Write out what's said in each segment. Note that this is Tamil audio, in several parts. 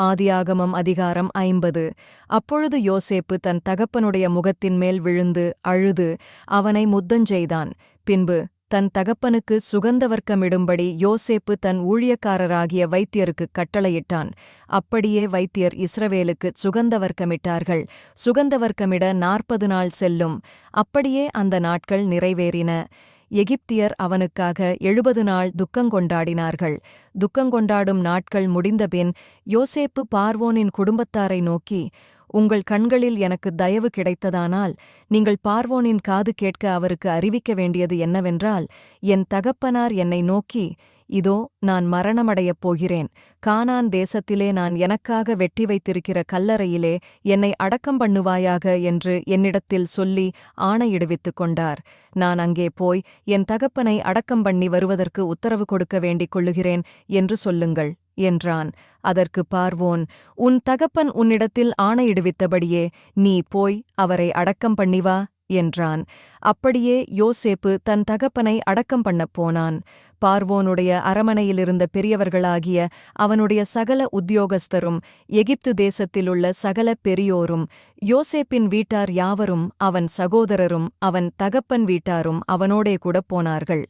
ஆதியாகமம் அதிகாரம் ஐம்பது. அப்பொழுது யோசேப்பு தன் தகப்பனுடைய முகத்தின் மேல் விழுந்து அழுது அவனை முத்தஞ்செய்தான் பின்பு தன் தகப்பனுக்கு சுகந்தவர்க்கமிடும்படி யோசேப்பு தன் ஊழியக்காரராகிய வைத்தியருக்கு கட்டளையிட்டான். அப்படியே வைத்தியர் இஸ்ரவேலுக்கு சுகந்தவர்க்கமிட்டார்கள் சுகந்தவர்க்கமிட நாற்பது நாள் செல்லும். அப்படியே அந்த நாட்கள் நிறைவேறின. எகிப்தியர் அவனுக்காக எழுபது நாள் துக்கங்கொண்டாடினார்கள் துக்கங்கொண்டாடும் நாட்கள் முடிந்தபின் யோசேப்பு பார்வோனின் குடும்பத்தாரை நோக்கி உங்கள் கண்களில் எனக்கு தயவு கிடைத்ததானால் நீங்கள் பார்வோனின் காது கேட்க அவருக்கு அறிவிக்க வேண்டியது என்னவென்றால் என் தகப்பனார் என்னை நோக்கி இதோ நான் மரணமடையப் போகிறேன். கானான் தேசத்திலே நான் எனக்காக வெட்டி வைத்திருக்கிற கல்லறையிலே என்னை அடக்கம் பண்ணுவாயாக என்று என்னிடத்தில் சொல்லி ஆணையிடுவித்துக் கொண்டார். நான் அங்கே போய் என் தகப்பனை அடக்கம் பண்ணி வருவதற்கு உத்தரவு கொடுக்க வேண்டிக் கொள்ளுகிறேன் என்று சொல்லுங்கள் என்றான். அதற்கு பார்வோன் உன் தகப்பன் உன்னிடத்தில் ஆணையிடுவித்தபடியே நீ போய் அவரை அடக்கம் பண்ணிவா? என்றான். அப்படியே யோசேப்பு தன் தகப்பனை அடக்கம் பண்ணப் போனான். பார்வோனுடைய அரமனையிலிருந்த பெரியவர்களாகிய அவனுடைய சகல உத்தியோகஸ்தரும் எகிப்து தேசத்திலுள்ள சகல பெரியோரும் யோசேப்பின் வீட்டார் யாவரும் அவன் சகோதரரும் அவன் தகப்பன் வீட்டாரும் அவனோடே கூட போனார்கள்.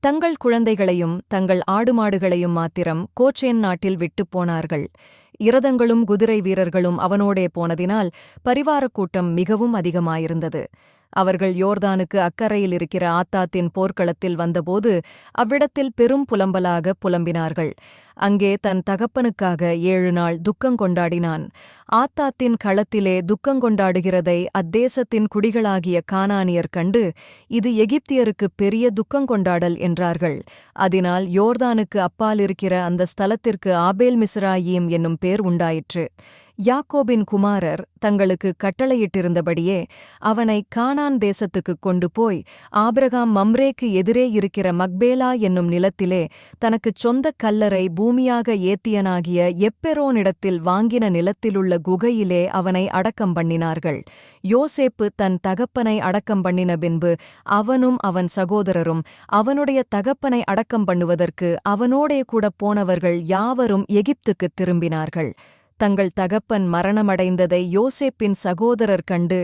தங்கள் குழந்தைகளையும் தங்கள் ஆடுமாடுகளையும் மாத்திரம் கோச்சேன் நாட்டில் விட்டுப் போனார்கள். இரதங்களும் குதிரை வீரர்களும் அவனோடே போனதினால் பரிவாரக் கூட்டம் மிகவும் அதிகமாயிருந்தது. அவர்கள் யோர்தானுக்கு அக்கறையில் இருக்கிற ஆத்தாத்தின் போர்க்களத்தில் வந்தபோது அவ்விடத்தில் பெரும் புலம்பலாக புலம்பினார்கள். அங்கே தன் தகப்பனுக்காக ஏழு நாள் துக்கங்கொண்டாடினான் ஆத்தாத்தின் களத்திலே துக்கங்கொண்டாடுகிறதை அத்தேசத்தின் குடிகளாகிய கானானியர் கண்டு இது எகிப்தியருக்கு பெரிய துக்கங்கொண்டாடல் என்றார்கள். அதனால் யோர்தானுக்கு அப்பால் இருக்கிற அந்த ஸ்தலத்திற்கு ஆபேல் மிஸ்ராயீம் என்னும் பேர் உண்டாயிற்று. யாக்கோபின் குமாரர் தங்களுக்கு கட்டளையிட்டிருந்தபடியே அவனை கானான் தேசத்துக்குக் கொண்டு போய் ஆபிரகாம் மம்ரேக்கு எதிரே இருக்கிற மக்பேலா என்னும் நிலத்திலே தனக்குச் சொந்த கல்லறை பூமியாக ஏத்தியனாகிய எப்பெரோனிடத்தில் வாங்கின நிலத்திலுள்ள குகையிலே அவனை அடக்கம் பண்ணினார்கள். யோசேப்பு தன் தகப்பனை அடக்கம் பண்ணின பின்பு அவனும் அவன் சகோதரரும் அவனுடைய தகப்பனை அடக்கம் பண்ணுவதற்கு அவனோடே கூட போனவர்கள் யாவரும் எகிப்துக்குத் திரும்பினார்கள். தங்கள் தகப்பன் மரணமடைந்ததை யோசேப்பின் சகோதரர் கண்டு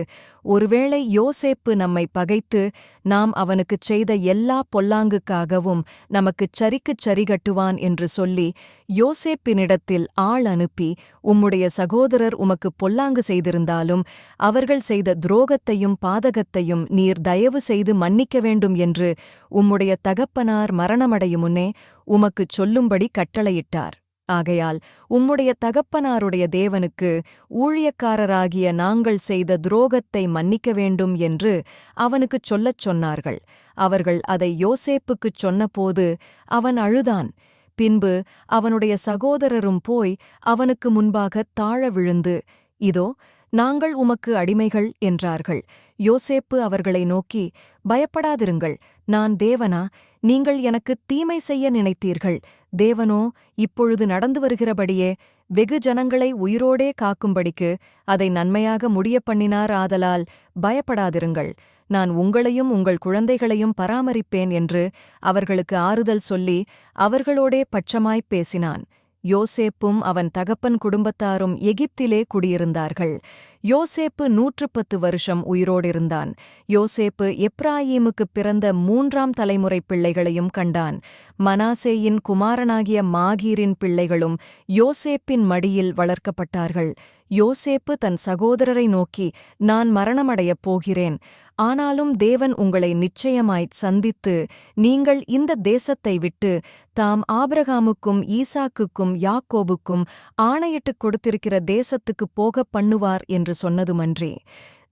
ஒருவேளை யோசேப்பு நம்மை பகைத்து நாம் அவனுக்குச் செய்த எல்லா பொல்லாங்குக்காகவும் நமக்குச் சரிக்குச் சரிகட்டுவான் என்று சொல்லி யோசேப்பினிடத்தில் ஆள் அனுப்பி உம்முடைய சகோதரர் உமக்கு பொல்லாங்கு செய்திருந்தாலும் அவர்கள் செய்த துரோகத்தையும் பாதகத்தையும் நீர் தயவு செய்து மன்னிக்க வேண்டும் என்று உம்முடைய தகப்பனார் மரணமடையும் முன்னே உமக்குச் சொல்லும்படி கட்டளையிட்டார். ஆகையால் உம்முடைய தகப்பனாருடைய தேவனுக்கு ஊழியக்காரராகிய நாங்கள் செய்த துரோகத்தை மன்னிக்க வேண்டும் என்று அவனுக்குச் சொல்லச் சொன்னார்கள். அவர்கள் அதை யோசேப்புக்குச் சொன்னபோது அவன் அழுதான். பின்பு அவனுடைய சகோதரரும் போய் அவனுக்கு முன்பாகத் தாழ விழுந்து இதோ நாங்கள் உமக்கு அடிமைகள் என்றார்கள். யோசேப்பு அவர்களை நோக்கி பயப்படாதிருங்கள் நான் தேவனா? நீங்கள் எனக்கு தீமை செய்ய நினைத்தீர்கள். தேவனோ இப்பொழுது நடந்து வருகிறபடியே வெகு ஜனங்களை உயிரோடே காக்கும்படிக்கு அதை நன்மையாக முடிய பண்ணினார் ஆதலால் பயப்படாதிருங்கள். நான் உங்களையும் உங்கள் குழந்தைகளையும் பராமரிப்பேன் என்று அவர்களுக்கு ஆறுதல் சொல்லி அவர்களோடே பட்சமாய்ப் பேசினான். யோசேப்பும் அவன் தகப்பன் குடும்பத்தாரும் எகிப்திலே குடியிருந்தார்கள். யோசேப்பு நூற்று பத்து வருஷம் உயிரோடிருந்தான். யோசேப்பு எப்ராயீமுக்குப் பிறந்த மூன்றாம் தலைமுறை பிள்ளைகளையும் கண்டான். மனாசேயின் குமாரனாகிய மாகீரின் பிள்ளைகளும் யோசேப்பின் மடியில் வளர்க்கப்பட்டார்கள். யோசேப்பு தன் சகோதரரை நோக்கி நான் மரணமடையப் போகிறேன். ஆனாலும் தேவன் உங்களை நிச்சயமாய்ச் சந்தித்து நீங்கள் இந்த தேசத்தை விட்டு தாம் ஆபிரகாமுக்கும் ஈசாக்குக்கும் யாக்கோபுக்கும் ஆணையிட்டுக் கொடுத்திருக்கிற தேசத்துக்குப் போகப் பண்ணுவார் என்று சொன்னதுமன்றி.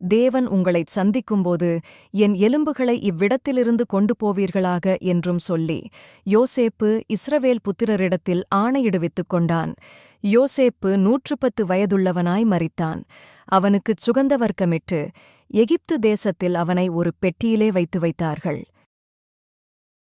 தேவன் உங்களைச் சந்திக்கும்போது என் எலும்புகளை இவ்விடத்திலிருந்து கொண்டு போவீர்களாக என்றும் சொல்லி யோசேப்பு இஸ்ரவேல் புத்திரரிடத்தில் ஆணையிடுவித்துக் கொண்டான். யோசேப்பு நூற்று பத்து வயதுள்ளவனாய் மறித்தான் அவனுக்குச் சுகந்தவர்க்கமிட்டு எகிப்து தேசத்தில் அவனை ஒரு பெட்டியிலே வைத்து வைத்தார்கள்.